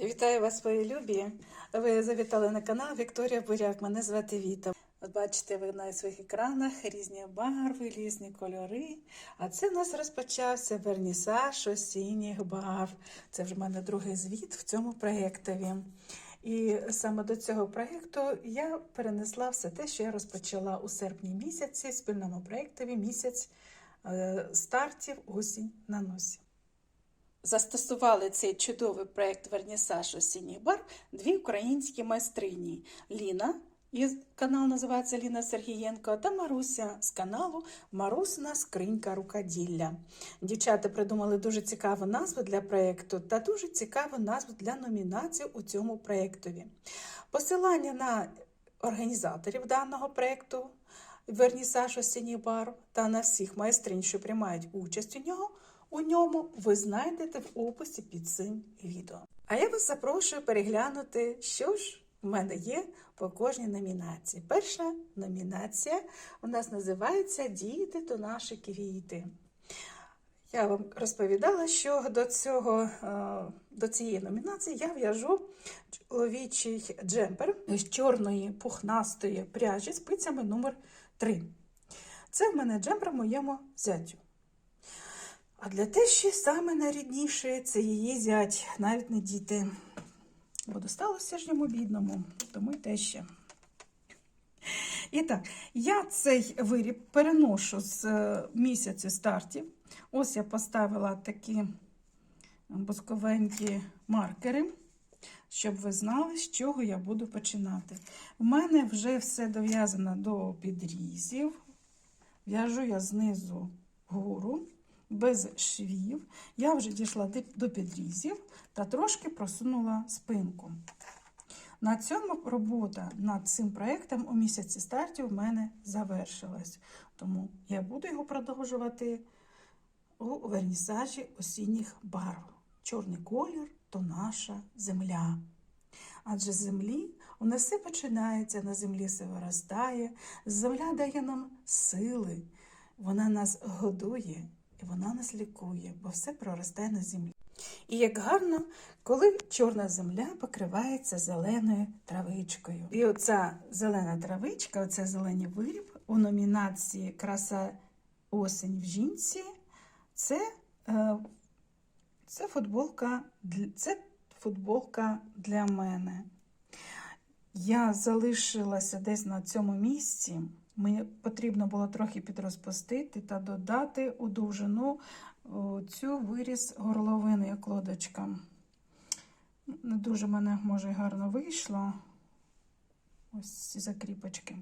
Вітаю вас, мої любі. Ви завітали на канал Вікторія Буряк. Мене звати Віта. От бачите, ви на своїх екранах різні барви, різні кольори. А це в нас розпочався вернісаж осінніх барв. Це вже в мене другий звіт в цьому проєктові. І саме до цього проєкту я перенесла все те, що я розпочала у серпні місяці в спільному проєктові місяць е, стартів осінь на носі. Застосували цей чудовий проєкт Вернісаж осінніх барв дві українські майстрині Ліна. І канал називається Ліна Сергієнко та Маруся з каналу Марусина скринька рукоділля. Дівчата придумали дуже цікаву назву для проєкту та дуже цікаву назву для номінації у цьому проєктові. Посилання на організаторів даного проєкту Вернісаж осінніх барв та на всіх майстринь, що приймають участь у нього. У ньому ви знайдете в описі під цим відео. А я вас запрошую переглянути, що ж в мене є по кожній номінації. Перша номінація у нас називається Діти то наші квіти. Я вам розповідала, що до, цього, е, до цієї номінації я в'яжу чоловічий джемпер з чорної пухнастої пряжі з спицями номер 3 Це в мене джемпер моєму зятю. А для тещі саме найрідніше це її зять, навіть не діти. Бо досталося ж йому бідному, тому й теща. І так, я цей виріб переношу з е, місяця стартів. Ось я поставила такі бусковенькі маркери, щоб ви знали, з чого я буду починати. У мене вже все дов'язано до підрізів. В'яжу я знизу вгору без швів. Я вже дійшла до підрізів та трошки просунула спинку. На цьому робота над цим проєктом у місяці стартів в мене завершилась. Тому я буду його продовжувати у вернісажі осінніх барв. Чорний колір то наша земля. Адже землі у нас все починається, на землі все виростає, земля дає нам сили, вона нас годує і вона нас лікує, бо все проростає на землі. І як гарно, коли чорна земля покривається зеленою травичкою. І оця зелена травичка, оця зелений виріб у номінації Краса осінь в жінці це, е, це, футболка, це футболка для мене. Я залишилася десь на цьому місці. Мені потрібно було трохи підрозпустити та додати у довжину цю виріз горловини, як лодочка. Не дуже мене, може, гарно вийшло. Ось ці закріпочки.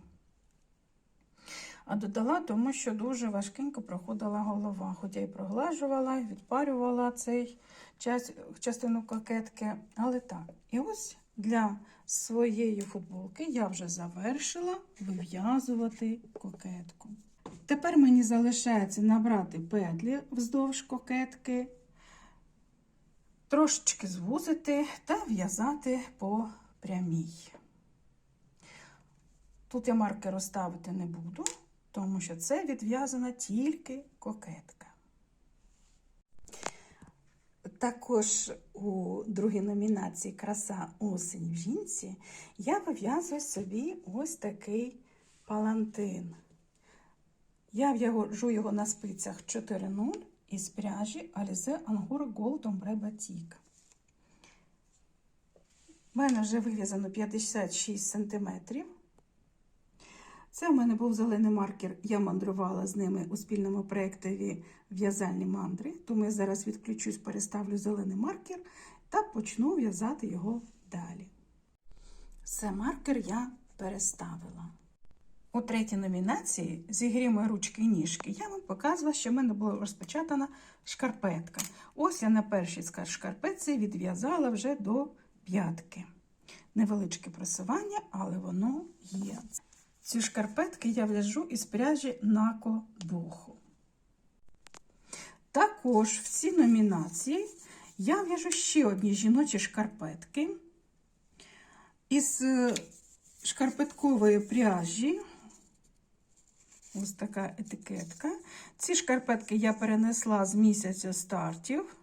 А додала, тому що дуже важкенько проходила голова. Хоча і проглажувала, відпарювала цей час, частину кокетки. Але так. І ось для своєї футболки я вже завершила вив'язувати кокетку. Тепер мені залишається набрати петлі вздовж кокетки, трошечки звузити та в'язати по прямій. Тут я маркеру ставити не буду, тому що це відв'язана тільки кокетка. Також у другій номінації Краса осінь в жінці я вив'язую собі ось такий палантин. Я в'яжу його на спицях 4.0 із пряжі Alize Angora Gold Ombre Batik. У мене вже вив'язано 56 см. Це в мене був зелений маркер, я мандрувала з ними у спільному проєктові в'язальні мандри. Тому я зараз відключусь, переставлю зелений маркер та почну в'язати його далі. Все, маркер я переставила. У третій номінації зігрімо ручки і ніжки. Я вам показувала, що в мене була розпочатана шкарпетка. Ось я на першій шкарпетці відв'язала вже до п'ятки. Невеличке просування, але воно є. Ці шкарпетки я в'яжу із пряжі Нако Боху. Також в цій номінації я в'яжу ще одні жіночі шкарпетки із шкарпеткової пряжі. Ось така етикетка. Ці шкарпетки я перенесла з місяця стартів.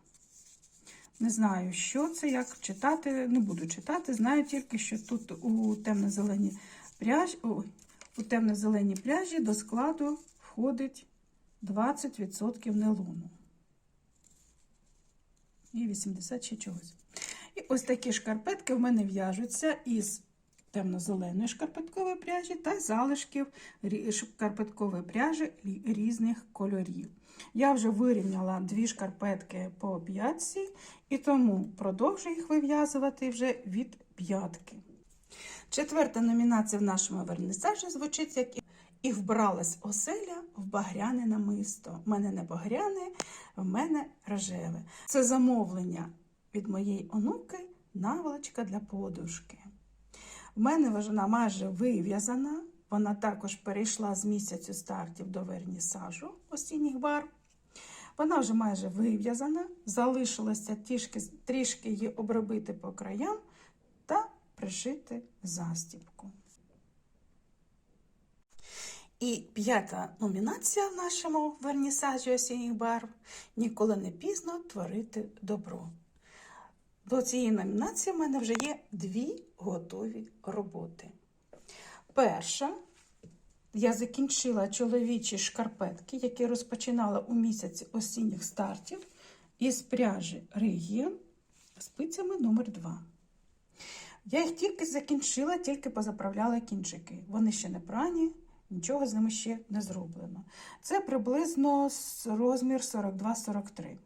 Не знаю, що це, як читати, не буду читати. Знаю тільки, що тут у темно-зеленій пряжі, ой, у темно-зеленій пляжі до складу входить 20% нейлону. І 80 ще чогось. І ось такі шкарпетки в мене в'яжуться із темно-зеленої шкарпеткової пряжі та залишків шкарпеткової пряжі різних кольорів. Я вже вирівняла дві шкарпетки по п'ятці, і тому продовжую їх вив'язувати вже від п'ятки. Четверта номінація в нашому вернисажі звучить як і вбралась оселя в багряне намисто. В мене не багряне, в мене рожеве. Це замовлення від моєї онуки наволочка для подушки. В мене вона майже вив'язана. Вона також перейшла з місяцю стартів до вернісажу осінніх барв. Вона вже майже вив'язана, залишилося трішки, трішки її обробити по краям пришити застібку. І п'ята номінація в нашому вернісажі осінніх барв ніколи не пізно творити добро. До цієї номінації в мене вже є дві готові роботи. Перша, я закінчила чоловічі шкарпетки, які розпочинала у місяці осінніх стартів із пряжі Регіон спицями номер 2 Я їх тільки закінчила, тільки позаправляла кінчики. Вони ще не прані, нічого з ними ще не зроблено. Це приблизно розмір 42-43.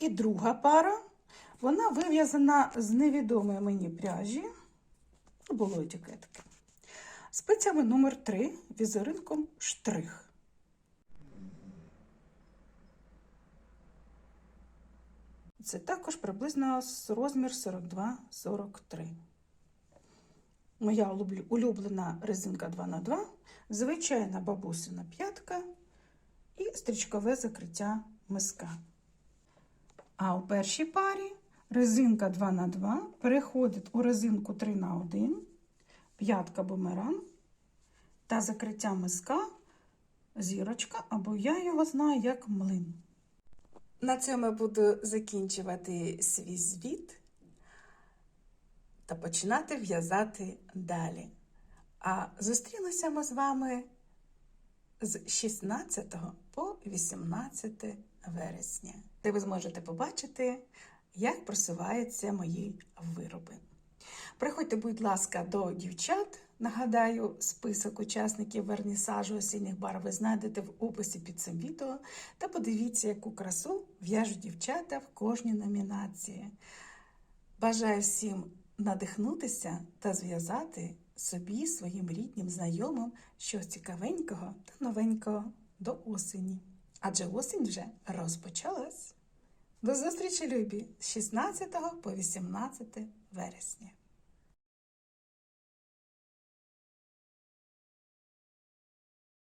І друга пара, вона вив'язана з невідомої мені пряжі. Було етикетки. Спицями номер 3 візеринком штрих. Це також приблизно розмір 42-43. Моя улюблена резинка 2х2, звичайна бабусина п'ятка і стрічкове закриття миска. А у першій парі резинка 2х2 переходить у резинку 3х1, п'ятка бумеран та закриття миска, зірочка, або я його знаю як млин. На цьому я буду закінчувати свій звіт та починати в'язати далі. А зустрінемося ми з вами з 16 по 18 вересня, де ви зможете побачити, як просуваються мої вироби. Приходьте, будь ласка, до дівчат. Нагадаю, список учасників вернісажу осінніх бар ви знайдете в описі під цим відео. Та подивіться, яку красу в'яжуть дівчата в кожній номінації. Бажаю всім надихнутися та зв'язати собі, своїм рідним, знайомим щось цікавенького та новенького до осені. Адже осінь вже розпочалась. До зустрічі, любі, з 16 по 18 вересня.